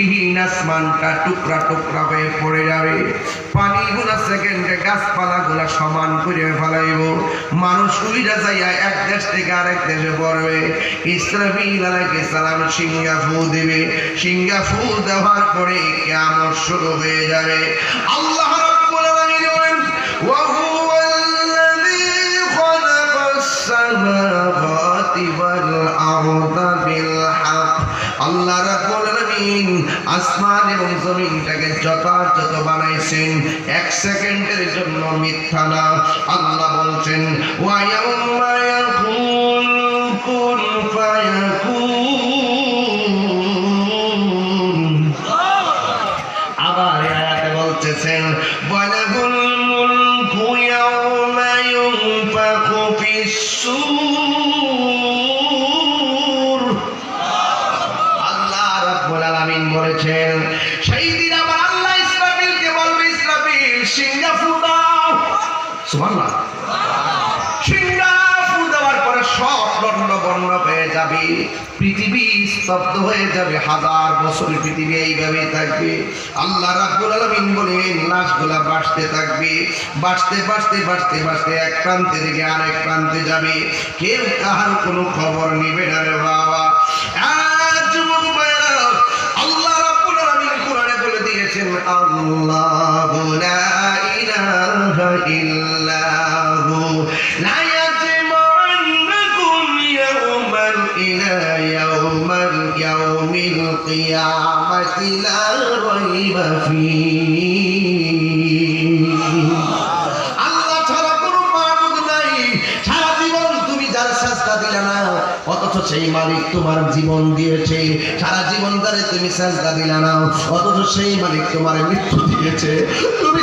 বৃষ্টিহীন আসমানটা টুকরা টুকরা হয়ে পড়ে যাবে। সেকেন্ডে সমান করে ফেলাইব। মানুষ এক দেশ থেকে আরেক দেশে পড়বে। আলাইহিস সালাম দেবে। সিঙ্গা দেওয়ার পরে কেমন শুরু হয়ে যাবে। আল্লাহ আল্লাহ রাব্বুল আলামিন আসমান এবং জমিনটাকে যথাযথ বানাইছেন। এক সেকেন্ডের জন্য মিথ্যা না। আল্লাহ বলছেন ওয়া ইয়াউমা ইয়াকুল কুন ফায়াকুন। আবার আয়াতে বলতেছেন, ওয়ালাহুল মুলকু ইয়াউমা ইউনফাখু ফিস-সূর। পরে সব হয়ে যাবে, পৃথিবী স্তব্ধ হয়ে যাবে, হাজার বছর পৃথিবী এইভাবে থাকবে। আল্লাহ বাঁচতে থাকবে। বাঁচতে বাঁচতে বাঁচতে এক প্রান্তে প্রান্তে যাবে। কাহার কোনো খবর নিবে না রে বাবা। বলে দিয়েছেন, আল্লাহু তুমি যার সাজদা দিলে না, অথচ সেই মালিক তোমার জীবন দিয়েছে। সারা জীবন ধরে তুমি সাজদা দিলে না, অথচ সেই মালিক তোমার মৃত্যু দিয়েছে। তুমি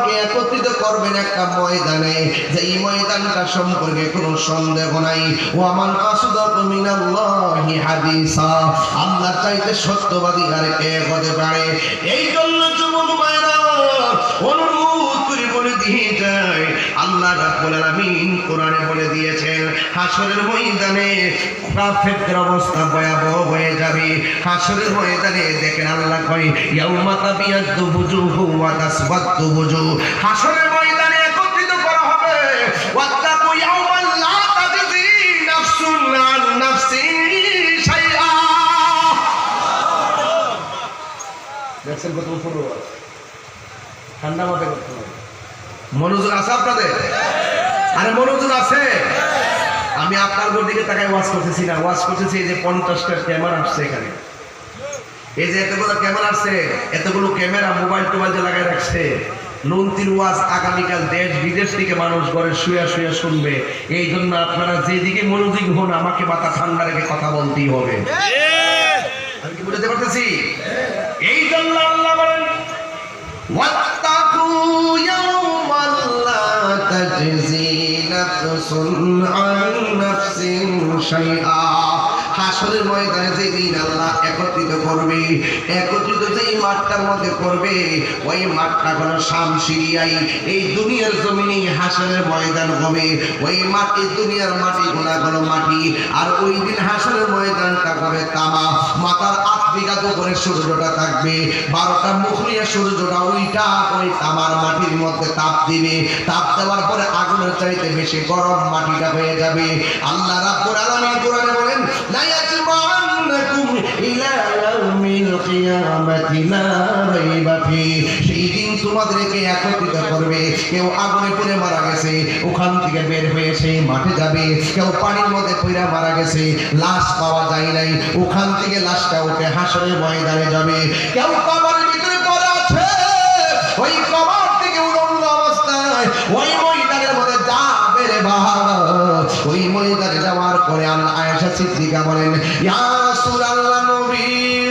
করবেন একটা ময়দানে যেই ময়দানটা সম্পর্কে কোনো সন্দেহ নাই। ও আমার আসুদাত মিনাল্লাহি হাদিসা, আল্লাহ চাইতে সত্যবাদী আর কে হতে পারে। এই জন্য যুবক অনুরোধ আল্লাহ রাব্বুল আলামিন কোরআনে বলে দিয়েছেন হাসরের ময়দানে কাফেরদের অবস্থা ভয়াবহ হয়ে যাবে। হাসরের ময়দানে দেখেন আল্লাহ কয়, ইয়াউমা তাবিয়াদ্দু বুজুহু ওয়া তাসওয়াদ্দু বুজুহ। হাসরের ময়দানে একত্রিত করা হবে, ওয়াত্তাকু ইয়াউমান লা তাজজি নাফসুন আন নাফসিন দেখছেন কত উপর ঠান্ডা মাথায় করতে হবে। মনোযোগ আছে আপনাদের? আরে মনোযোগ আছে? আমি আপনার উপর দিকে তাকাই ওয়াজ করতেছি না, ওয়াজ করতেছি এই যে পঞ্চাশটা ক্যামেরা আসছে এখানে। এই যে এতগুলো ক্যামেরা আসছে, এতগুলো ক্যামেরা মোবাইল টোবাইল যে লাগাই রাখছে। নন্তির ওয়াজ আগামীকাল দেশ বিদেশ থেকে মানুষ ঘরে শুয়ে শুয়ে শুনবে। এই জন্য আপনারা যেদিকে মনোযোগ হন, আমাকে মাথা ঠান্ডা রেখে কথা বলতেই হবে। আমি কি বুঝতে পারতেছি? এই জন্য আল্লাহ বলেন হাসরের ময়দানে আল্লাহ একত্রিত করবে, একত্রিত যেই মাঠটার মধ্যে করবে ওই মাঠটা কোনো শামসিরিয়াই এই দুনিয়ার জমিনে হাসরের ময়দান হবে। ওই মাটি দুনিয়ার মাটি গোনা মাটি। আর ওই দিন হাসরের ময়দানটা হবে তামা। মাতার বিঘা করে সূর্যটা থাকবে, বারোটা মুখ সূর্যটা ওইটা ওই তামার মাটির মধ্যে তাপ দিবে। তাপ দেওয়ার পরে আগুনের চাইতে বেশি গরম মাটিটা হয়ে যাবে। আল্লাহ রাব্বুল আলামিন কোরআনে বলেন, লা ইয়াজমান্নাকুম ইলা ইয়াউমিল কিয়ামাতি লা রাইবা ফি ময়দানে যাবে। কেউ কবরের ভিতরে পড়ে আছে, ওই কবর থেকে উলঙ্গ অবস্থায় ওই ময়দানের মধ্যে যাবে রে ওই ময়দানে যাওয়ার পরে আল্লাহ আয়েশা সিদ্দিকা বলেন, ইয়া রাসূলুল্লাহ নবী